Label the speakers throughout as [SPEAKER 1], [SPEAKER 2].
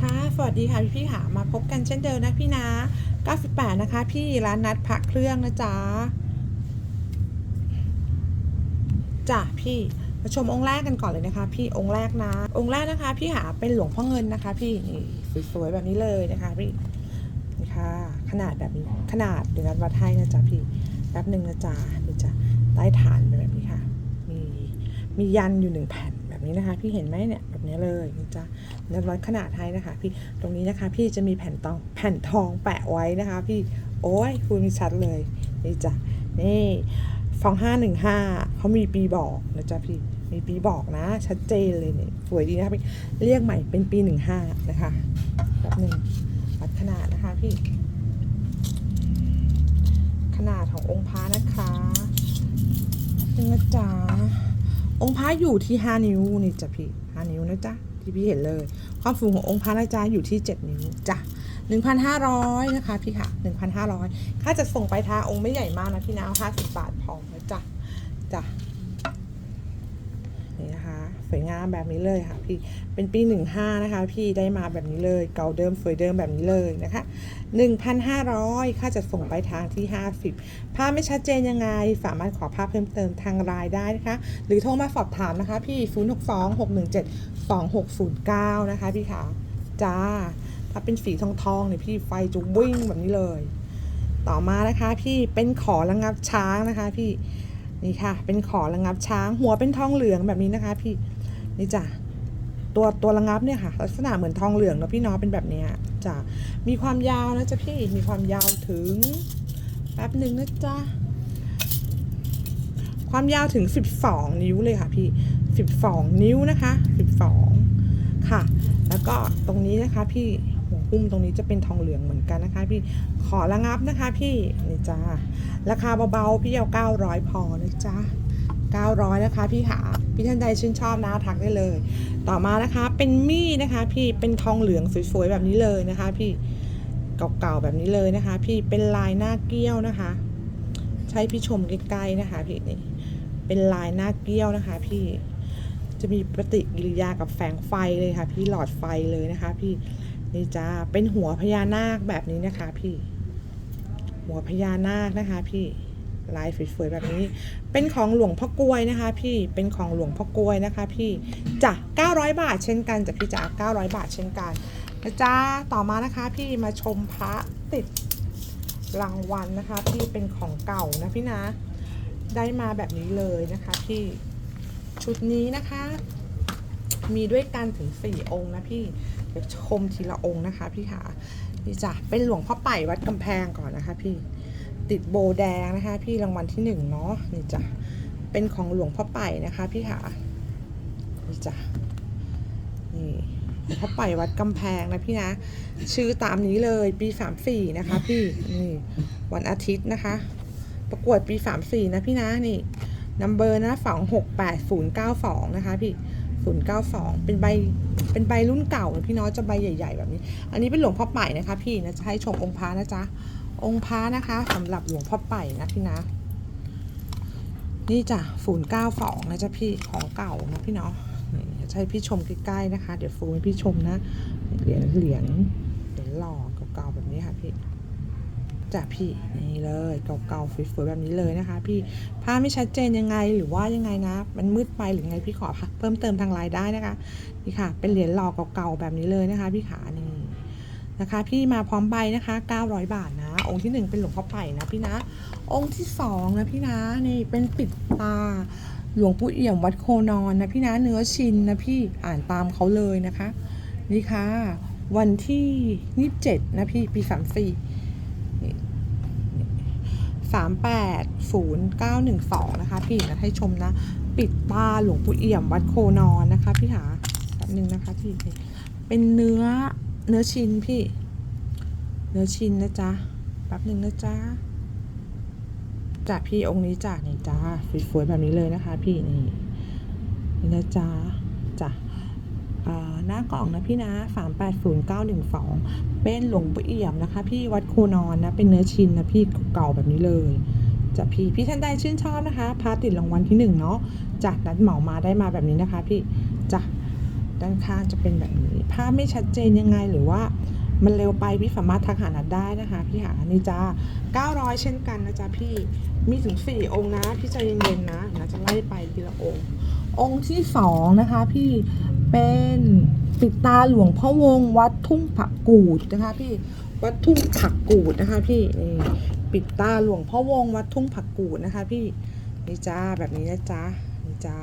[SPEAKER 1] ค่ะ สวัสดีค่ะพี่พี่ค่ะ มาพบกันเช่นเดิมนะพี่นะ 98 นะคะ พี่ร้านนัดพระเครื่องนะจ๊ะจ้ะพี่มาชมองค์แรกกันก่อนเลยนะคะ พี่องค์แรกนะ องค์แรกนะคะ พี่หาเป็นหลวงพ่อเงินนะคะ พี่นี่สวยๆแบบนี้เลยนะคะพี่นี่ค่ะ ขนาดแบบนี้ขนาดเดี๋ยวนัดวัดให้นะจ๊ะพี่แป๊บหนึ่งนะจ๊ะนี่จ้ะใต้ฐานเป็นแบบนี้ค่ะ มีมียันอยู่หนึ่งแผ่นแบบนี้นะคะ พี่เห็นไหมเนี่ย นี้เลยนี่จ้ะนัดวัดขนาดให้นะคะ พี่ตรงนี้นะคะพี่จะมีแผ่นตองแผ่นทองแปะไว้นะคะ พี่โอ้ยคุณมีชัดเลยนี่จ้ะนี่ฟองห้าหนึ่งห้าเขามีปีบอกนะจ๊ะพี่มีปีบอกนะ ชัดเจนเลยเนี่ยสวยดีนะคะพี่เรียกใหม่เป็นปีหนึ่งห้านะคะแบบหนึ่งวัดขนาดนะคะพี่ ขนาดขององค์พระนะคะนี่นะจ๊ะองค์พระอยู่ที่5นิ้วนี่จ้ะพี่ 5 นิ้วนะจ๊ะที่พี่เห็นเลย ความสูงขององค์พระนะจ๊ะอยู่ที่ 7 นิ้วจ้ะ1,500 นะคะพี่ค่ะ 1,500 ค่าจะส่งไปทางองค์ไม่ใหญ่มากนะพี่นะเอา50 บาทพอนะจ๊ะจ้ะนี่นะคะส วยงามแบบนี้เลยค่ะพี่เป็นปี 15 นะคะ พี่ได้มาแบบนี้เลยเก่าเดิมสวยเดิมแบบนี้เลยนะคะ 1,500 ค่าจะส่งไปทางที่ 50 ภาพไม่ชัดเจนยังไง สามารถขอภาพเพิ่มเติมทางไลน์ได้นะคะ หรือโทรมาสอบถามนะคะพี่ 0 6 2 6 1 7 2 6 0 9 นะคะพี่ขาจ้า ถ้าเป็นสีทองทองเนี่ยพี่ไฟจะวิ่งแบบนี้เลย ต่อมานะคะพี่เป็นขอระงับช้างนะคะพี่นี่ค่ะ เป็นขอระงับช้าง หัวเป็นทองเหลืองแบบนี้นะคะพี่ นี่จ้ะตัวตัวระงับเนี่ยค่ะ ลักษณะเหมือนทองเหลืองเนาะพี่น้องเป็นแบบนี้จ้ะมีความยาวนะจ๊ะพี่มีความยาวถึงแป๊บหนึ่งนะจ๊ะความยาวถึง 12 นิ้วเลยค่ะพี่12 นิ้วนะคะ12ค่ะ แล้วก็ตรงนี้นะคะพี่หัวหุ้มตรงนี้จะเป็นทองเหลืองเหมือนกันนะคะ พี่ขอระงับนะคะ พี่นี่จ้าราคาเบาๆพี่เอา900พอนะจ๊ะ 900 นะคะพี่ค่ะพี่ท่านใดชื่นชอบนะทักได้เลย ต่อมานะคะเป็นมี่นะคะ พี่เป็นทองเหลืองสวยๆแบบนี้เลยนะคะ พี่เก่าๆแบบนี้เลยนะคะ พี่เป็นลายหน้าเกี้ยวนะคะ ใช้พี่ชมใกล้ๆนะคะพี่นี่เป็นลายหน้าเกี้ยวนะคะ พี่จะมีปฏิกิริยากับแสงไฟเลยค่ะ พี่หลอดไฟเลยนะคะ พี่นี่จ้าเป็นหัวพญานาคแบบนี้นะคะ พี่ หัวพญานาคนะคะ พี่ ลายสวยๆแบบนี้ เป็นของหลวงพ่อกล้วยนะคะ พี่เป็นของหลวงพ่อกล้วยนะคะ พี่จ้ะ900 บาทเช่นกันจ้ะพี่จ๋า900 บาทเช่นกันนะจ้าต่อมานะคะ พี่มาชมพระติดรางวัลนะคะ พี่เป็นของเก่านะพี่นะ ได้มาแบบนี้เลยนะคะ พี่ชุดนี้นะคะ มีด้วยกันถึง 4 องค์นะพี่เดี๋ยวชมทีละองค์นะคะ พี่ขานี่จ้ะเป็นหลวงพ่อไป่วัดกำแพงก่อนนะคะ พี่ ติดโบแดงนะคะ พี่รางวัลที่หนึ่งเนาะนี่จ้ะเป็นของหลวงพ่อไป่นะคะ พี่ขานี่จ้ะนี่หลวงพ่อไป่วัดกำแพงนะพี่นะ ชื่อตามนี้เลยปีสามสี่นะคะ พี่นี่วันอาทิตย์นะคะ ประกวดปี34นะพี่นะนี่นัมเบอร์นะ268092นย์เก้าสองนะคะพี่092เก้าสองเป็นใบเป็นใบรุ่นเก่านะพี่น้องจะใบใหญ่ ๆ แบบนี้ อันนี้เป็นหลวงพ่อไป่นะคะ พี่นะจะให้ชมองค์พระนะจ๊ะ องค์พระนะคะสำหรับหลวงพ่อไป่นะพี่นะนี่จ้ะ092นะจ๊ะพี่ของเก่านะพี่เนาะให้พี่ชมใกล้ๆนะคะ เดี๋ยวฟูให้พี่ชมนะเหรียญเหรียญเหรียญหล่อเก่าๆแบบนี้ค่ะพี่จ้ะพี่นี่เลยเก่าๆสวยๆแบบนี้เลยนะคะ พี่ภาไม่ชัดเจนยังไงหรือว่ายังไงนะ มันมืดไปหรือไงพี่ขอเพิ่มเติมทางไลน์ได้นะคะนี่ค่ะ เป็นเหรียญหล่อเก่าๆแบบนี้เลยนะคะ พี่ขานี่นะคะ พี่มาพร้อมใบนะคะ 900 บาทนะ องค์ที่หนึ่งเป็นหลวงพ่อไผ่นะพี่นะ องค์ที่สองนะพี่นะนี่เป็นปิดตาหลวงปู่เอี่ยมวัดโคนอนนะพี่นะเนื้อชินนะพี่อ่านตามเขาเลยนะคะ นี่ค่ะ วันที่27นะพี่ปี34สามแปดศูนย์เก้าหนึ่งสองนะคะ พี่นะให้ชมนะ ปิดตาหลวงปู่เอี่ยมวัดโคนอนนะคะ พี่หาแป๊บนึงนะคะพี่เป็นเนื้อเนื้อชิ้นพี่ เนื้อชิ้นนะจ๊ะ แป๊บหนึ่งนะจ๊ะจ้ะพี่องค์นี้จ้ะนี่จ้าสวยๆแบบนี้เลยนะคะ พี่นี่นี่นะจ๊ะจ้ะอ่าหน้ากล่องนะพี่นะสามแปดศูนย์เก้าหนึ่งสองเป็นหลวงปู่เอี่ยมนะคะ พี่วัดโคนอนนะ เป็นเนื้อชินนะพี่เก่าแบบนี้เลยจะพี่พี่ท่านใดชื่นชอบนะคะพาติดรางวัลที่หนึ่งเนาะจากนัดเหมามาได้มาแบบนี้นะคะ พี่จ้ะด้านข้างจะเป็นแบบนี้ภาพไม่ชัดเจนยังไงหรือว่า มันเร็วไปพี่สามารถทักหานัดได้นะคะ พี่หานี่จ้า900 เช่นกันนะจ๊ะพี่มีถึง 4 องค์นะ พี่ใจเย็นๆนะนะจะไล่ไปทีละองค์ องค์ที่สองนะคะ พี่เป็นปิดตาหลวงพ่อวงวัดทุ่งผักกูดนะคะพี่วัดทุ่งผักกูดนะคะ พี่นี่ปิดตาหลวงพ่อวงวัดทุ่งผักกูดนะคะ พี่นี่จ้าแบบนี้นะจ๊ะนี่จ้า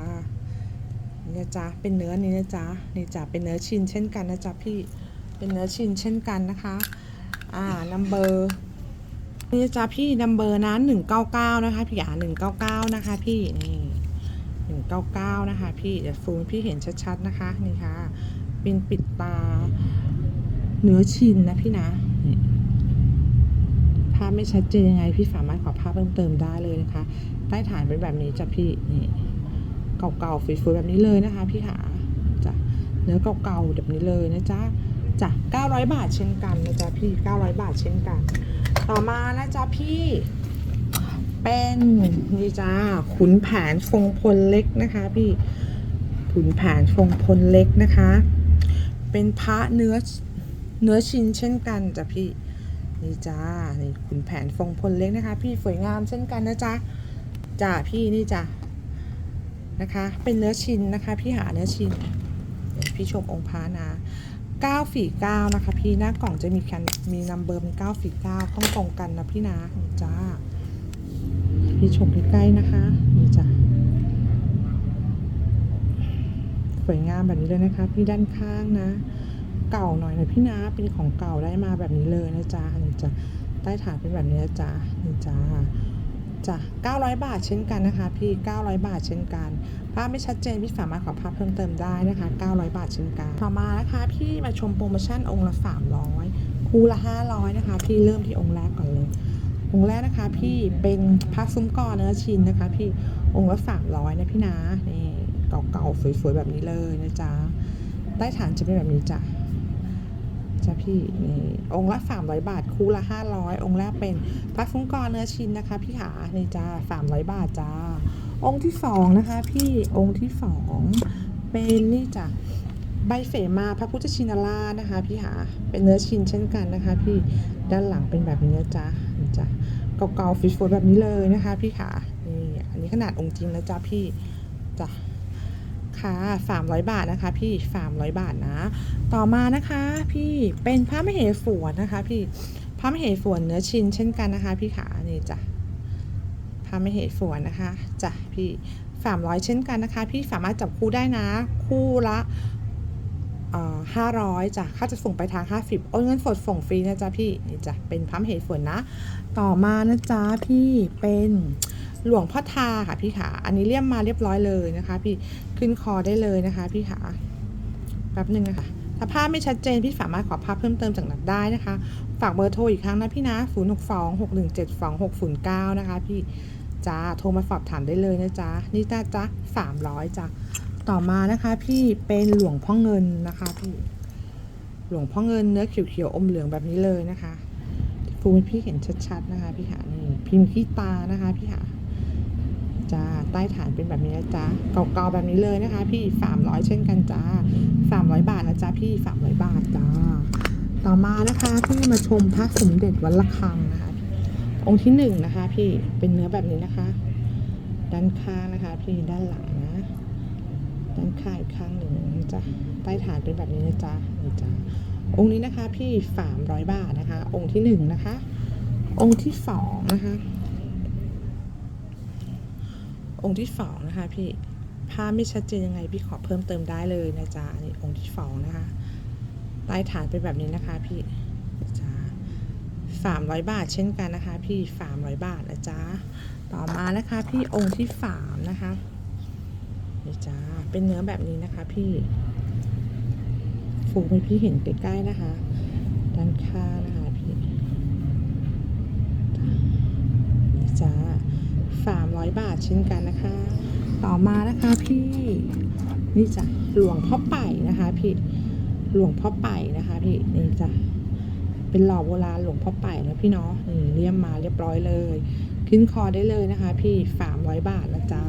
[SPEAKER 1] นี่จ๊ะเป็นเนื้อนี้นะจ๊ะนี่จ้าเป็นเนื้อชิ้นเช่นกันนะจ๊ะพี่ เป็นเนื้อชิ้นเช่นกันนะคะ อ่านัมเบอร์นี่จ๊ะพี่นัมเบอร์นั้นหนึ่งเก้าเก้านะคะพี่อ่าหนึ่งเก้าเก้านะคะพี่นี่หนึ่งเก้าเก้านะคะ พี่เดี๋ยวซูมพี่เห็นชัดๆนะคะนี่ค่ะเป็นปิดตา เนื้อชิ้นนะพี่นะภาพไม่ชัดเจนยังไงพี่สามารถขอภาพเพิ่มเติมได้เลยนะคะ ใต้ฐานเป็นแบบนี้จ้ะพี่นี่เก่าๆสวยๆแบบนี้เลยนะคะ พี่ขาจ้ะเนื้อเก่าๆแบบนี้เลยนะจ๊ะ จ้ะ900 บาทเช่นกันนะจ๊ะพี่ 900 บาทเช่นกัน ต่อมานะจ๊ะพี่ เป็นนี่จ้าขุนแผนฟงพลเล็กนะคะ พี่ขุนแผนฟงพลเล็กนะคะ เป็นพระเนื้อเนื้อชิ้นเช่นกันจ้ะพี่นี่จ้านี่ขุนแผนฟงพลเล็กนะคะ พี่สวยงามเช่นกันนะจ๊ะจ้าพี่นี่จ้ะนะคะ เป็นเนื้อชิ้นนะคะ พี่หาเนื้อชิ้นพี่ชมองค์พระนะ 9ฝี9นะคะ พี่หน้ากล่องจะมีแคนมีนัมเบอร์เป็น9ฝี9ต้องตรงกันนะพี่นะจ้าพี่ชมใกล้ๆนะคะนี่จ้ะสวยงามแบบนี้เลยนะคะ พี่ด้านข้างนะ เก่าหน่อยนะพี่นะเป็นของเก่าได้มาแบบนี้เลยนะจ๊ะนี่จ้ะใต้ฐานเป็นแบบนี้นะจ๊ะนี่จ้า จ้ะ900 บาทเช่นกันนะคะ พี่ 900 บาทเช่นกันภาพไม่ชัดเจนพี่สามารถขอภาพเพิ่มเติมได้นะคะ 900 บาทเช่นกันต่อมานะคะ พี่มาชมโปรโมชั่นองค์ละ 300คู่ละ 500 นะคะ พี่เริ่มที่องค์แรกก่อนเลยองค์แรกนะคะพี่เป็นพระซุ้มกอเนื้อชินนะคะ พี่องค์ละสามร้อยนะพี่นะนี่เก่าๆสวยๆแบบนี้เลยนะจ๊ะใต้ฐานจะเป็นแบบนี้จ้ะ จ้ะพี่นี่องค์ละ 300 บาท คู่ละ 500 องค์แรกเป็นพระซุ้มกอเนื้อชิ้นนะคะ พี่ขานี่จ้า300 บาทจ้าองค์ที่สองนะคะ พี่องค์ที่สองเป็นนี่จ้ะใบเสมาพระพุทธชินราชนะคะ พี่หาเป็นเนื้อชิ้นเช่นกันนะคะ พี่ด้านหลังเป็นแบบนี้นะจ๊ะนี่จ้ะเก่าๆฟิชโฟดแบบนี้เลยนะคะ พี่ขานี่อันนี้ขนาดองค์จริงนะจ๊ะพี่ ค่ะ300 บาทนะคะ พี่ 300 บาทนะ ต่อมานะคะ พี่เป็นพระมเหสวนนะคะ พี่พระมเหสวนเนื้อชิ้นเช่นกันนะคะ พี่ขานี่จ้ะพระมเหสวนนะคะจ้ะพี่ 300 เช่นกันนะคะ พี่สามารถจับคู่ได้นะ คู่ละห้าร้อยจ้ะ ค่าจะส่งไปทาง 50โอนเงินสดส่งฟรีนะจ๊ะพี่ นี่จ้ะ เป็นพระมเหสวนนะ ต่อมานะจ๊ะพี่ เป็น หลวงพ่อทาค่ะพี่ขาอันนี้เลี่ยมมาเรียบร้อยเลยนะคะ พี่ขึ้นคอได้เลยนะคะ พี่ขาแป๊บหนึ่งนะคะถ้าภาพไม่ชัดเจนพี่สามารถขอภาพเพิ่มเติมจากนัดได้นะคะ ฝากเบอร์โทรอีกครั้งนะพี่นะ 0 6 2 6 1 7 2 6 0 9 นะคะ พี่จ้าโทรมาสอบถามได้เลยนะจ๊ะนี่จ้าจ้า300จ้ะต่อมานะคะ พี่เป็นหลวงพ่อเงินนะคะพี่หลวงพ่อเงินเนื้อเขียวๆอมเหลืองแบบนี้เลยนะคะฟูให้พี่เห็นชัดๆนะคะ พี่หานี่พิมพ์ขี้ตานะคะ พี่หา จ้า ใต้ฐานเป็นแบบนี้นะจ๊ะเก่าๆแบบนี้เลยนะคะ พี่สามร้อยเช่นกันจ้าสามร้อยบาทนะจ๊ะพี่สามร้อยบาทจ้า ต่อมานะคะพี่มาชมพระสมเด็จวัดระฆังนะคะ องค์ที่หนึ่งนะคะ พี่เป็นเนื้อแบบนี้นะคะ ด้านข้างนะคะ พี่ด้านหลังนะด้านข้างอีกข้างหนึ่งนะจ๊ะใต้ฐานเป็นแบบนี้นะจ๊ะนี่จ้าองค์นี้นะคะ พี่สามร้อยบาทนะคะ องค์ที่หนึ่งนะคะ องค์ที่สองนะคะ องค์ที่สองนะคะพี่ภาพไม่ชัดเจนยังไงพี่ขอเพิ่มเติมได้เลยนะจ๊ะนี่องค์ที่สองนะคะใต้ฐานเป็นแบบนี้นะคะพี่จ้าสามร้อยบาทเช่นกันนะคะ พี่สามร้อยบาทนะจ๊ะต่อมานะคะพี่องค์ที่สามนะคะนี่จ้าเป็นเนื้อแบบนี้นะคะ พี่ฟูให้พี่เห็นใกล้ๆนะคะ ด้านข้างนะคะพี่นี่จ้า สามร้อยบาทเช่นกันนะคะ ต่อมานะคะพี่นี่จ้ะหลวงพ่อไป่นะคะพี่หลวงพ่อไป่นะคะพี่นี่จ้ะเป็นหล่อโบราณหลวงพ่อไป่นะพี่เนาะนี่เลี่ยมมาเรียบร้อยเลย ขึ้นคอได้เลยนะคะ พี่สามร้อยบาทนะจ๊ะ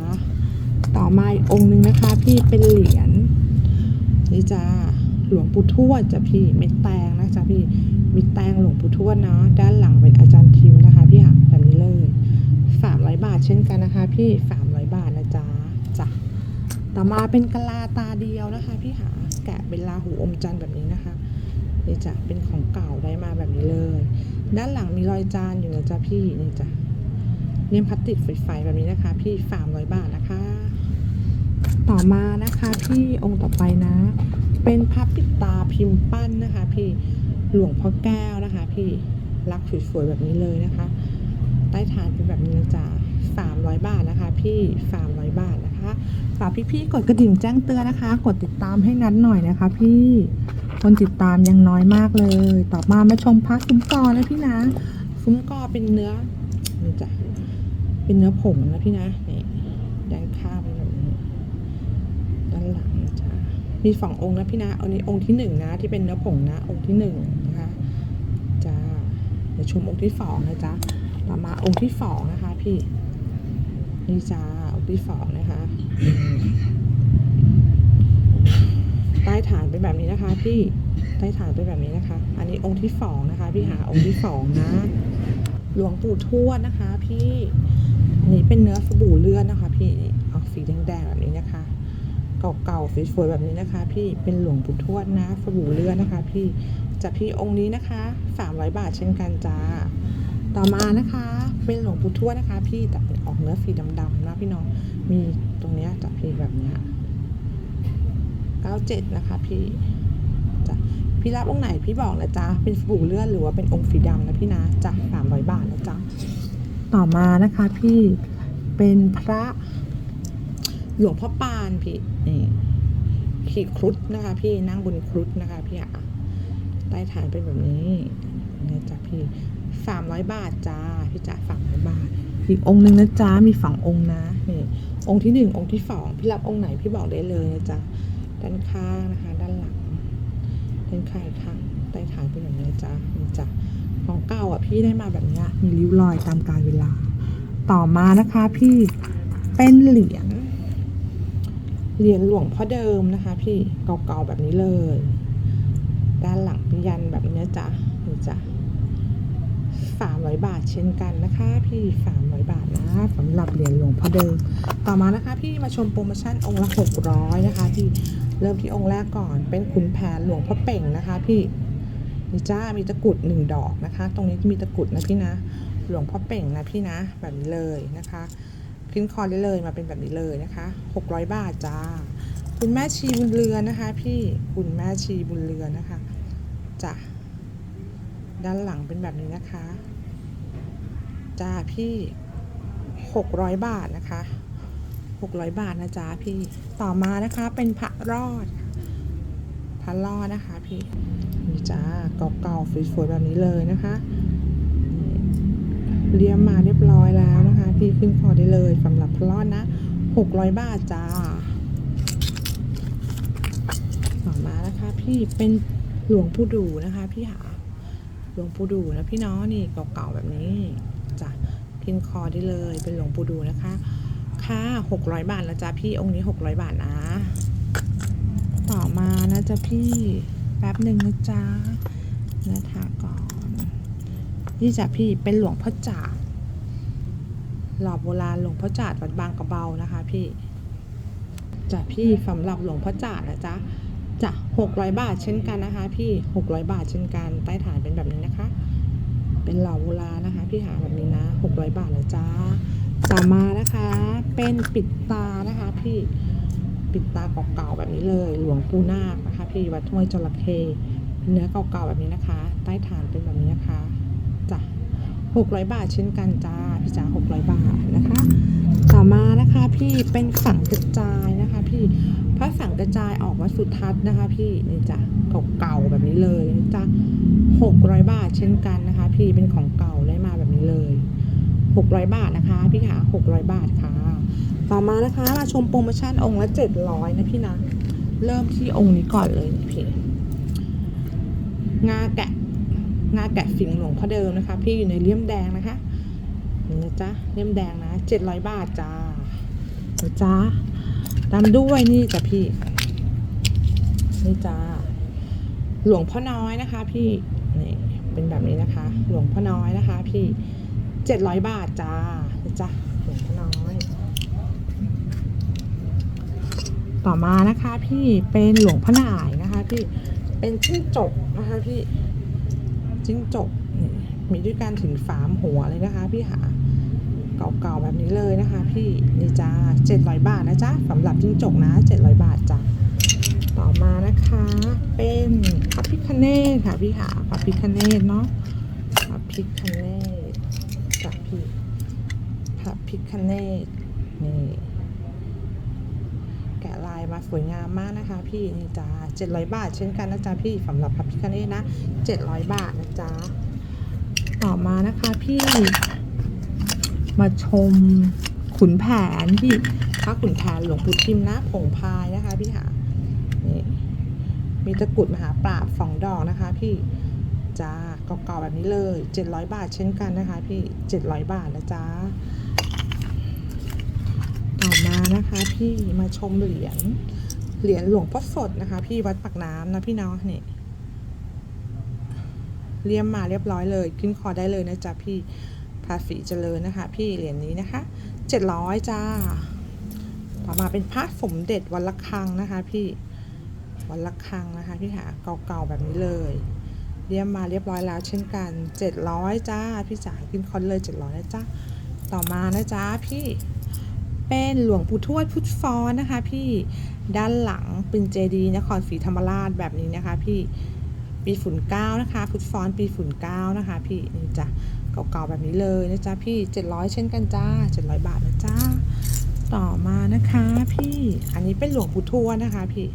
[SPEAKER 1] ต่อมาอีกองค์หนึ่งนะคะ พี่เป็นเหรียญนี่จ้าหลวงปู่ทวดจ้ะพี่เม็ดแตงนะจ้ะพี่มีแตงหลวงปู่ทวดเนาะด้านหลังเป็นอาจารย์ทิมนะคะ พี่ค่ะแบบนี้เลย สามร้อยบาทเช่นกันนะคะ พี่สามร้อยบาทนะจ๊ะจ้ะต่อมาเป็นกะลาตาเดียวนะคะ พี่หาแกะเป็นลาหูอมจันทร์แบบนี้นะคะนี่จ้ะเป็นของเก่าได้มาแบบนี้เลย ด้านหลังมีรอยจานอยู่นะจ๊ะพี่นี่จ้ะเนียมพลาสติกไฟๆแบบนี้นะคะ พี่สามร้อยบาทนะคะ ต่อมานะคะพี่องค์ต่อไปนะ เป็นพระปิดตาพิมพ์ปั้นนะคะ พี่หลวงพ่อแก้วนะคะ พี่รักสวยๆแบบนี้เลยนะคะ ต้ฐานเป็นแบบนี้นะจ๊ะสามร้อยบาทนะคะ พี่สามร้อยบาทนะคะฝากพี่ๆกดกระดิ่งแจ้งเตือนนะคะ กดติดตามให้นัดหน่อยนะคะ พี่คนติดตามยังน้อยมากเลย ต่อมามาชมพระซุ้มกอนะพี่นะซุ้มกอเป็นเนื้อนี่จ้ะเป็นเนื้อผงนะพี่นะนี่ด้านข้างเป็นแบบนี้ด้านหลังนะจ๊ะมีสององค์นะพี่นะอันนี้องค์ที่หนึ่งนะ ที่เป็นเนื้อผงนะ องค์ที่หนึ่งนะคะจ้าเดี๋ยวชมองค์ที่สองนะจ๊ะ ต่อมาองค์ที่สองนะคะ พี่นี่จ้าองค์ที่สองนะคะ ใต้ฐานเป็นแบบนี้นะคะ พี่ใต้ฐานเป็นแบบนี้นะคะ อันนี้องค์ที่สองนะคะ พี่หาองค์ที่สองนะหลวงปู่ทวดนะคะ พี่อันนี้เป็นเนื้อสบู่เลือดนะคะ พี่ออกสีแดงๆแบบนี้นะคะเก่าๆสวยๆแบบนี้นะคะ พี่เป็นหลวงปู่ทวดนะสบู่เลือดนะคะ พี่จากพี่องค์นี้นะคะ300บาทเช่นกันจ้า ต่อมานะคะ เป็นหลวงปู่ทวดนะคะ พี่แต่เป็นออกเนื้อสีดำๆนะพี่น้อง มีตรงเนี้ยจากพี่แบบเนี้ย97นะคะพี่จ้ะพี่รับองค์ไหนพี่บอกนะจ๊ะ เป็นสบู่เลือดหรือว่าเป็นองค์สีดำนะพี่นะจ้ะ300บาทนะจ๊ะ ต่อมานะคะพี่เป็นพระหลวงพ่อปานพี่นี่ขี่ครุฑนะคะ พี่นั่งบนครุฑนะคะพี่อะใต้ฐานเป็นแบบนี้นะจ๊ะพี่ สามร้อยบาทจ้าพี่จ๋าสามร้อยบาท อีกองค์หนึ่งนะจ๊ะมีสององค์นะนี่องค์ที่หนึ่งองค์ที่สองพี่รับองค์ไหนพี่บอกได้เลยนะจ๊ะด้านข้างนะคะ ด้านหลังด้านข้างข้างใต้ฐานเป็นแบบนี้จ๊ะนี่จ้ะของเก่าอะพี่ได้มาแบบนี้มีริ้วรอยตามกาลเวลา ต่อมานะคะพี่เป็นเหรียญเหรียญหลวงพ่อเดิมนะคะ พี่เก่าๆแบบนี้เลย ด้านหลังเป็นยันแบบนี้จ้ะนี่จ้ะ สามร้อยบาทเช่นกันนะคะพี่สามร้อยบาทนะสำหรับเหรียญหลวงพ่อเดิมต่อมานะคะพี่มาชมโปรโมชั่นองค์ละหกร้อยนะคะพี่เริ่มที่องค์แรกก่อนเป็นขุนแผนหลวงพ่อเป่งนะคะพี่นี่จ้ามีตะกุดหนึ่งดอกนะคะ ตรงนี้มีตะกุดนะพี่นะ หลวงพ่อเป่งนะพี่นะแบบนี้เลยนะคะขึ้นคอได้เลยมาเป็นแบบนี้เลยนะคะ 600 บาทจ้า คุณแม่ชีบุญเรือนนะคะ พี่คุณแม่ชีบุญเรือนนะคะจ้ะ ด้านหลังเป็นแบบนี้นะคะจ้าพี่600บาทนะคะ600บาทนะจ๊ะพี่ต่อมานะคะเป็นพระรอด พระรอดนะคะพี่นี่จ้าเก่าๆสวยๆแบบนี้เลยนะคะเรียมมาเรียบร้อยแล้วนะคะ พี่ขึ้นคอได้เลยสำหรับพลอดนะ600บาทจ้าต่อมานะคะ พี่เป็นหลวงปู่ดูนะคะ พี่หา หลวงปู่ดูนะพี่น้องนี่เก่าๆแบบนี้จ้ะขึ้นคอได้เลยเป็นหลวงปู่ดูนะคะ ค่า600 บาทนะจ๊ะพี่องค์นี้ 600 บาทนะ ต่อมานะจ๊ะพี่แป๊บหนึ่งนะจ๊ะเนื้อถาก่อนนี่จ้ะพี่เป็นหลวงพ่อจ่าหล่อโบราณหลวงพ่อจ่าวัดบางกระเบานะคะ พี่จ้ะพี่สำหรับหลวงพ่อจ่านะจ๊ะ จะหกร้อยบาทเช่นกันนะคะ พี่หกร้อยบาทเช่นกัน ใต้ฐานเป็นแบบนี้นะคะ เป็นเหล่อโบราณนะคะ พี่หาแบบนี้นะหกร้อยบาทนะจ๊ะต่อมานะคะ เป็นปิดตานะคะ พี่ปิดตาเก่าๆแบบนี้เลย หลวงปู่นาคนะคะ พี่วัดห้วยจระเข้เนื้อเก่าๆแบบนี้นะคะ ใต้ฐานเป็นแบบนี้นะคะจ้ะ600 บาทเช่นกันจ้าพี่จ๋า600 บาทนะคะ ต่อมานะคะ พี่เป็นสังกระจายนะคะ พี่ พระสังกระจายออกวัดสุทัศน์นะคะ พี่นี่จ้ะเก่าๆแบบนี้เลยนะจ้ะ600 บาทเช่นกันนะคะ พี่เป็นของเก่าได้มาแบบนี้เลย600 บาทนะคะ พี่ขา600 บาทค่ะ ต่อมานะคะมาชมโปรโมชั่นองค์ละ 700 นะพี่นะ เริ่มที่องค์นี้ก่อนเลยนี่พี่งาแกะงาแกะสิงห์หลวงพ่อเดิมนะคะ พี่อยู่ในเลี่ยมแดงนะคะนี่นะจ๊ะเลี่ยมแดงนะเจ็ดร้อยบาทจ้านะจ๊ะ ตามด้วยนี่จ้ะพี่ นี่จ้าหลวงพ่อน้อยนะคะ พี่นี่เป็นแบบนี้นะคะ หลวงพ่อน้อยนะคะ พี่เจ็ดร้อยบาทจ้าจ้าหลวงพ่อน้อย ต่อมานะคะ พี่เป็นหลวงพ่อหน่ายนะคะพี่เป็นจิ้งจกนะคะพี่จิ้งจกนี่มีด้วยกันถึงสามหัวเลยนะคะ พี่หา เก่าๆแบบนี้เลยนะคะ พี่นี่จ้าเจ็ดร้อยบาทนะจ๊ะสำหรับจิ้งจกนะเจ็ดร้อยบาทจ้าต่อมานะคะเป็นพระพิคเนตค่ะพี่หาพระพิคเนตเนาะพระพิคเนตจ้ะพี่พระพิคเนตนี่แกะลายมาสวยงามมากนะคะ พี่นี่จ้า700 บาท เช่นกันนะจ๊ะพี่สำหรับพระพิคเนตนะ 700 บาทนะจ๊ะต่อมานะคะพี่ มาชมขุนแผนพี่พระขุนแผนหลวงปู่ทิมนะผงพายนะคะพี่ค่ะนี่มีตะกรุดมหาปราบสองดอกนะคะ พี่จ้าเก่าๆแบบนี้เลย 700 บาทเช่นกันนะคะ พี่ 700 บาทนะจ๊ะต่อมานะคะพี่มาชมเหรียญเหรียญหลวงพ่อสดนะคะ พี่วัดปากน้ำนะพี่เนาะนี่เลี่ยมมาเรียบร้อยเลย ขึ้นคอได้เลยนะจ๊ะพี่ ภาษีเจริญนะคะ พี่เหรียญนี้นะคะเจ็ดร้อยจ้า ต่อมาเป็นพระสมเด็จวันละครังนะคะ พี่วันละครังนะคะ พี่หาเก่าๆแบบนี้เลยเลี่ยมมาเรียบร้อยแล้วเช่นกันเจ็ดร้อยจ้า พี่จ๋าขึ้นคอนเลยเจ็ดร้อยนะจ๊ะต่อมานะจ๊ะพี่เป็นหลวงปู่ทวดพุทธฟ้อนนะคะ พี่ด้านหลังเป็นเจดีย์นครศรีธรรมราชแบบนี้นะคะ พี่ปีฝุ่นเก้านะคะ พุทธฟ้อนปีฝุ่นเก้านะคะ พี่นี่จ้ะ เก่าๆแบบนี้เลยนะจ๊ะพี่ 700 เช่นกันจ้า 700 บาทนะจ้า ต่อมานะคะพี่อันนี้เป็นหลวงปู่ทวดนะคะพี่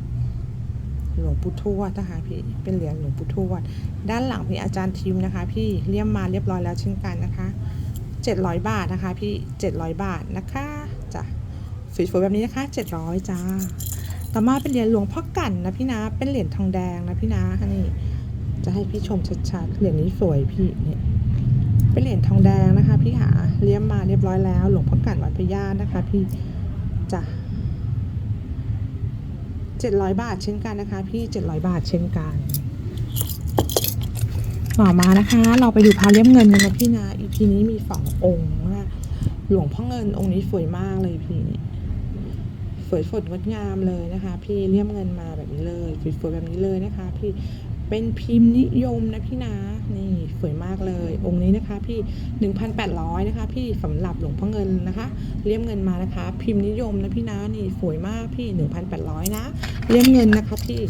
[SPEAKER 1] หลวงปู่ทวดนะคะพี่เป็นเหรียญหลวงปู่ทวดด้านหลังมีอาจารย์ทิมนะคะ พี่เลี่ยมมาเรียบร้อยแล้วเช่นกันนะคะ700 บาทนะคะ พี่700 บาทนะคะจ้ะสวยๆแบบนี้นะคะ 700จ้าต่อมาเป็นเหรียญหลวงพ่อกั่นนะพี่นะเป็นเหรียญทองแดงนะพี่นะนี่จะให้พี่ชมชัดๆเหรียญนี้สวยพี่เนี่ย เป็นเหรียญทองแดงนะคะ พี่หาเลี่ยมมาเรียบร้อยแล้ว หลวงพ่อกันวัดพญานะคะ พี่จ้ะ700บาทเช่นกันนะคะ พี่700บาทเช่นกันต่อมานะคะ เราไปดูพระเลี่ยมเงินกันนะพี่นะอีพีนี้มีสององค์นะหลวงพ่อเงินองค์นี้สวยมากเลยพี่นี่สวยสดงดงามเลยนะคะ พี่เลี่ยมเงินมาแบบนี้เลยสวยๆแบบนี้เลยนะคะ พี่ เป็นพิมพ์นิยมนะพี่นะนี่สวยมากเลย องค์นี้นะคะพี่ 1,800 นะคะ พี่สำหรับหลวงพ่อเงินนะคะเลี่ยมเงินมานะคะ พิมพ์นิยมนะพี่นะนี่สวยมากพี่ 1,800 นะเลี่ยมเงินนะคะพี่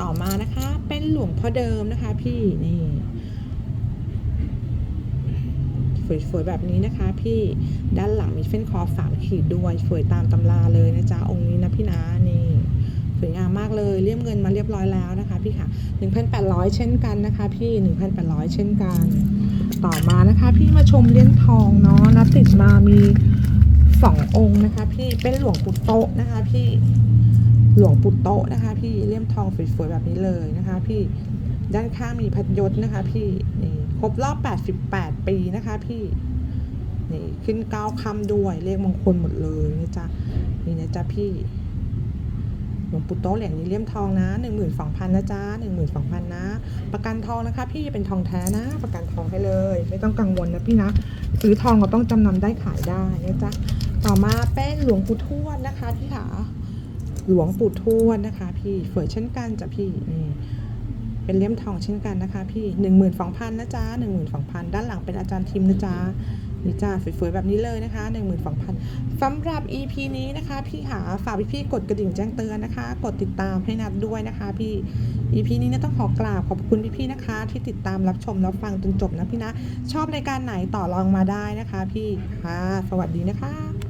[SPEAKER 1] ต่อมานะคะ เป็นหลวงพ่อเดิมนะคะพี่นี่สวยๆแบบนี้นะคะ พี่ด้านหลังมีเส้นคอสามขีดด้วยสวยตามตำราเลยนะจ๊ะองค์นี้นะพี่นะนี่สวยงามมาก เลยเลี่ยมเงินมาเรียบร้อยแล้วนะคะพี่ค่ะ1,800 เช่นกันนะคะ พี่ 1,800 เช่นกัน ต่อมานะคะพี่มาชมเลี่ยนทองเนาะนัดติดมามีสององค์นะคะ พี่เป็นหลวงปู่โตะนะคะ พี่หลวงปู่โตะนะคะ พี่เลี่ยมทองสวยๆแบบนี้เลยนะคะ พี่ด้านข้างมีพัดยศนะคะ พี่นี่ครบรอบ 88 ปีนะคะ พี่นี่ขึ้นเก้าคำด้วยเลขมงคลหมดเลยนะจ๊ะนี่นะจ๊ะพี่ วงปู่โตะเหรียญนี้เลี่ยมทองนะหนึ่งหมื่นสองพันนะจ๊ะหนึ่งหมื่นสองพันนะ ประกันทองนะคะ พี่เป็นทองแท้นะ ประกันทองให้เลย ไม่ต้องกังวลนะพี่นะซื้อทองก็ต้องจำนำได้ขายได้นะจ๊ะต่อมาเป็นหลวงปู่ทวดนะคะพี่ขาหลวงปู่ทวดนะคะ พี่สวยเช่นกันจ้ะพี่นี่เป็นเลี่ยมทองเช่นกันนะคะ พี่หนึ่งหมื่นสองพันนะจ๊ะหนึ่งหมื่นสองพันด้านหลังเป็นอาจารย์ทิมนะจ๊ะ นี่จ้าสวยๆแบบนี้เลยนะคะหนึ่งหมื่นสองพันสำหรับ EP นี้นะคะ พี่หาฝากพี่ๆกดกระดิ่งแจ้งเตือนนะคะ กดติดตามให้นัดด้วยนะคะ พี่ EP นี้เนี่ยต้องขอกราบขอบคุณพี่ๆนะคะ ที่ติดตามรับชมรับฟังจนจบนะพี่นะ ชอบรายการไหนต่อรองมาได้นะคะ พี่ค่ะสวัสดีนะคะ